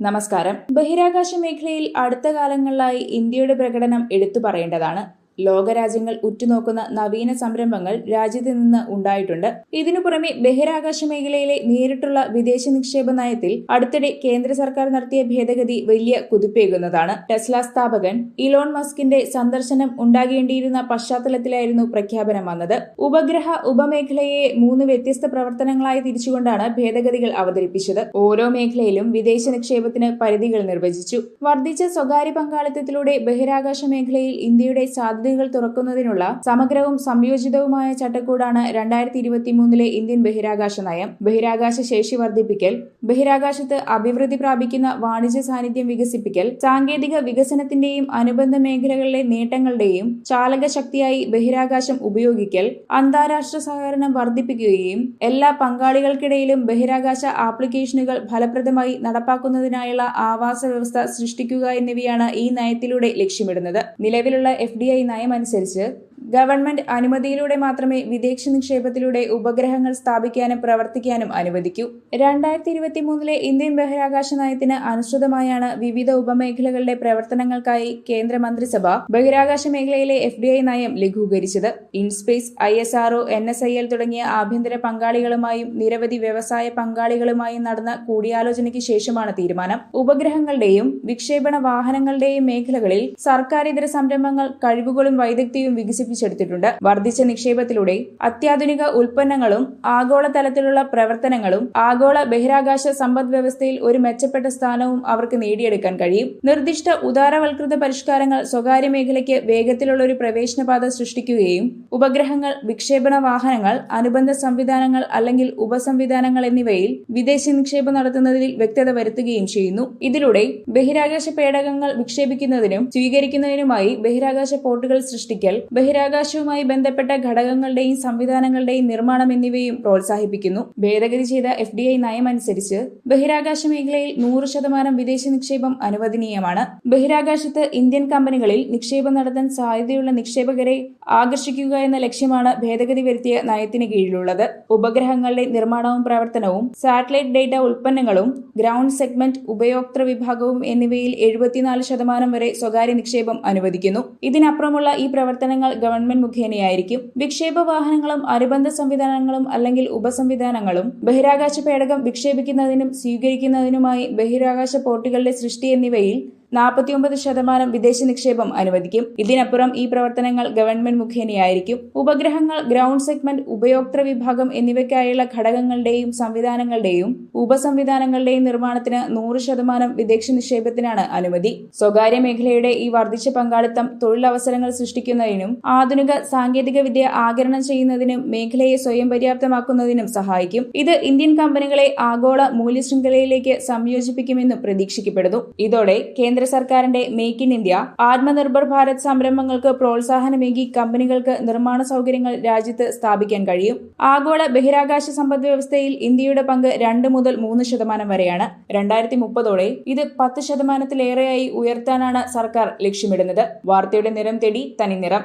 നമസ്കാരം. ബഹിരാകാശ മേഖലയിൽ അടുത്ത കാലങ്ങളിലായി ഇന്ത്യയുടെ പ്രകടനം എടുത്തു പറയേണ്ടതാണ്. ലോകരാജ്യങ്ങൾ ഉറ്റുനോക്കുന്ന നവീന സംരംഭങ്ങൾ രാജ്യത്ത് നിന്ന് ഉണ്ടായിട്ടുണ്ട്. ഇതിനു പുറമെ ബഹിരാകാശ മേഖലയിലെ നേരിട്ടുള്ള വിദേശ നിക്ഷേപ നയത്തിൽ അടുത്തിടെ കേന്ദ്ര സർക്കാർ നടത്തിയ ഭേദഗതി വലിയ കുതിപ്പേകുന്നതാണ്. ടെസ്ല സ്ഥാപകൻ ഇലോൺ മസ്കിന്റെ സന്ദർശനം ഉണ്ടാകേണ്ടിയിരുന്ന പശ്ചാത്തലത്തിലായിരുന്നു പ്രഖ്യാപനം വന്നത്. ഉപഗ്രഹ ഉപമേഖലയെ മൂന്ന് വ്യത്യസ്ത പ്രവർത്തനങ്ങളായി തിരിച്ചുകൊണ്ടാണ് ഭേദഗതികൾ അവതരിപ്പിച്ചത്. ഓരോ മേഖലയിലും വിദേശ നിക്ഷേപത്തിന് പരിധികൾ നിർവചിച്ചു. വർദ്ധിച്ച സ്വകാര്യ പങ്കാളിത്തത്തിലൂടെ ബഹിരാകാശ മേഖലയിൽ ഇന്ത്യയുടെ സാധ്യതകൾ തുറക്കുന്നതിനുള്ള സമഗ്രവും സംയോജിതവുമായ ചട്ടക്കൂടാണ് രണ്ടായിരത്തി ഇരുപത്തി മൂന്നിലെ ഇന്ത്യൻ ബഹിരാകാശ നയം. ബഹിരാകാശ ശേഷി വർദ്ധിപ്പിക്കൽ ബഹിരാകാശത്ത് അഭിവൃദ്ധി പ്രാപിക്കുന്ന വാണിജ്യ സാന്നിധ്യം വികസിപ്പിക്കൽ സാങ്കേതിക വികസനത്തിന്റെയും അനുബന്ധ മേഖലകളിലെ നേട്ടങ്ങളുടെയും ചാലകശക്തിയായി ബഹിരാകാശം ഉപയോഗിക്കൽ അന്താരാഷ്ട്ര സഹകരണം വർദ്ധിപ്പിക്കുകയും എല്ലാ പങ്കാളികൾക്കിടയിലും ബഹിരാകാശ ആപ്ലിക്കേഷനുകൾ ഫലപ്രദമായി നടപ്പാക്കുന്നതിനായുള്ള ആവാസ വ്യവസ്ഥ സൃഷ്ടിക്കുക എന്നിവയാണ് ഈ നയത്തിലൂടെ ലക്ഷ്യമിടുന്നത്. നിലവിലുള്ള എഫ് ഡി ഐ നയമനുസരിച്ച് ഗവൺമെന്റ് അനുമതിയിലൂടെ മാത്രമേ വിദേശ നിക്ഷേപത്തിലൂടെ ഉപഗ്രഹങ്ങൾ സ്ഥാപിക്കാനും പ്രവർത്തിക്കാനും അനുവദിക്കൂ. രണ്ടായിരത്തി ഇരുപത്തി മൂന്നിലെ ഇന്ത്യൻ ബഹിരാകാശ നയത്തിന് അനുസൃതമായാണ് വിവിധ ഉപമേഖലകളുടെ പ്രവർത്തനങ്ങൾക്കായി കേന്ദ്ര മന്ത്രിസഭ ബഹിരാകാശ മേഖലയിലെ എഫ് ഡി ഐ നയം ലഘൂകരിച്ചത്. INSPACe I S R O N S I L തുടങ്ങിയ ആഭ്യന്തര പങ്കാളികളുമായും നിരവധി വ്യവസായ പങ്കാളികളുമായും നടന്ന കൂടിയാലോചനയ്ക്ക് ശേഷമാണ് തീരുമാനം. ഉപഗ്രഹങ്ങളുടെയും വിക്ഷേപണ വാഹനങ്ങളുടെയും മേഖലകളിൽ സർക്കാരിതര സംരംഭങ്ങൾ കഴിവുകളും വൈദഗ്ധ്യവും വികസിപ്പിച്ചെടുത്തിട്ടുണ്ട്. വർദ്ധിച്ച നിക്ഷേപത്തിലൂടെ അത്യാധുനിക ഉൽപ്പന്നങ്ങളും ആഗോളതലത്തിലുള്ള പ്രവർത്തനങ്ങളും ആഗോള ബഹിരാകാശ സമ്പദ് വ്യവസ്ഥയിൽ ഒരു മെച്ചപ്പെട്ട സ്ഥാനവും അവർക്ക് നേടിയെടുക്കാൻ കഴിയും. നിർദ്ദിഷ്ട ഉദാരവൽകൃത പരിഷ്കാരങ്ങൾ സ്വകാര്യ മേഖലയ്ക്ക് വേഗത്തിലുള്ള ഒരു പ്രവേശനപാത സൃഷ്ടിക്കുകയും ഉപഗ്രഹങ്ങൾ വിക്ഷേപണ വാഹനങ്ങൾ അനുബന്ധ സംവിധാനങ്ങൾ അല്ലെങ്കിൽ ഉപസംവിധാനങ്ങൾ എന്നിവയിൽ വിദേശ നിക്ഷേപം നടത്തുന്നതിൽ വ്യക്തത വരുത്തുകയും ചെയ്യുന്നു. ഇതിലൂടെ ബഹിരാകാശ പേടകങ്ങൾ വിക്ഷേപിക്കുന്നതിനും സ്വീകരിക്കുന്നതിനുമായി ബഹിരാകാശ പോർട്ടുകൾ സൃഷ്ടിക്കൽ ബഹിരാകാശവുമായി ബന്ധപ്പെട്ട ഘടകങ്ങളുടെയും സംവിധാനങ്ങളുടെയും നിർമ്മാണം എന്നിവയും പ്രോത്സാഹിപ്പിക്കുന്നു. ഭേദഗതി ചെയ്ത എഫ് ഡി ഐ നയമനുസരിച്ച് ബഹിരാകാശ മേഖലയിൽ നൂറ് ശതമാനം വിദേശ നിക്ഷേപം അനുവദനീയമാണ്. ബഹിരാകാശത്ത് ഇന്ത്യൻ കമ്പനികളിൽ നിക്ഷേപം നടത്താൻ സാധ്യതയുള്ള നിക്ഷേപകരെ ആകർഷിക്കുക എന്ന ലക്ഷ്യമാണ് ഭേദഗതി വരുത്തിയ നയത്തിന് കീഴിലുള്ളത്. ഉപഗ്രഹങ്ങളുടെ നിർമ്മാണവും പ്രവർത്തനവും സാറ്റലൈറ്റ് ഡേറ്റ ഉൽപ്പന്നങ്ങളും ഗ്രൗണ്ട് സെഗ്മെന്റ് ഉപയോക്തൃ വിഭാഗവും എന്നിവയിൽ എഴുപത്തിനാല് ശതമാനം വരെ സ്വകാര്യ നിക്ഷേപം അനുവദിക്കുന്നു. ഇതിനപ്പുറമുള്ള ഈ പ്രവർത്തനങ്ങൾ ഗവൺമെന്റ് മുഖേനയായിരിക്കും വിക്ഷേപ വാഹനങ്ങളും അനുബന്ധ സംവിധാനങ്ങളും അല്ലെങ്കിൽ ഉപസംവിധാനങ്ങളും ബഹിരാകാശ പേടകം വിക്ഷേപിക്കുന്നതിനും സ്വീകരിക്കുന്നതിനുമായി ബഹിരാകാശ പോർട്ടുകളുടെ സൃഷ്ടി എന്നിവയിൽ നാൽപ്പത്തിയൊമ്പത് ശതമാനം വിദേശ നിക്ഷേപം അനുവദിക്കും. ഇതിനപ്പുറം ഈ പ്രവർത്തനങ്ങൾ ഗവൺമെന്റ് മുഖേനയായിരിക്കും. ഉപഗ്രഹങ്ങൾ ഗ്രൗണ്ട് സെഗ്മെന്റ് ഉപയോക്തൃ വിഭാഗം എന്നിവയ്ക്കായുള്ള ഘടകങ്ങളുടെയും സംവിധാനങ്ങളുടെയും ഉപസംവിധാനങ്ങളുടെയും നിർമ്മാണത്തിന് നൂറ് ശതമാനം വിദേശ നിക്ഷേപത്തിനാണ് അനുമതി. സ്വകാര്യ മേഖലയുടെ ഈ വർദ്ധിച്ച പങ്കാളിത്തം തൊഴിലവസരങ്ങൾ സൃഷ്ടിക്കുന്നതിനും ആധുനിക സാങ്കേതിക വിദ്യ ആകിരണം ചെയ്യുന്നതിനും മേഖലയെ സ്വയം പര്യാപ്തമാക്കുന്നതിനും സഹായിക്കും. ഇത് ഇന്ത്യൻ കമ്പനികളെ ആഗോള മൂല്യശൃംഖലയിലേക്ക് സംയോജിപ്പിക്കുമെന്നും പ്രതീക്ഷിക്കപ്പെടുന്നു. ഇതോടെ കേന്ദ്ര സർക്കാരിന്റെ make in India Atmanirbhar Bharat സംരംഭങ്ങൾക്ക് പ്രോത്സാഹനമേകി കമ്പനികൾക്ക് നിർമ്മാണ സൗകര്യങ്ങൾ രാജ്യത്ത് സ്ഥാപിക്കാൻ കഴിയും. ആഗോള ബഹിരാകാശ സമ്പദ് വ്യവസ്ഥയിൽ ഇന്ത്യയുടെ പങ്ക് രണ്ട് മുതൽ മൂന്ന് ശതമാനം വരെയാണ്. രണ്ടായിരത്തി മുപ്പതോടെ ഇത് പത്ത് ശതമാനത്തിലേറെയായി ഉയർത്താനാണ് സർക്കാർ ലക്ഷ്യമിടുന്നത്. വാർത്തയുടെ നിറം തേടി തനി നിറം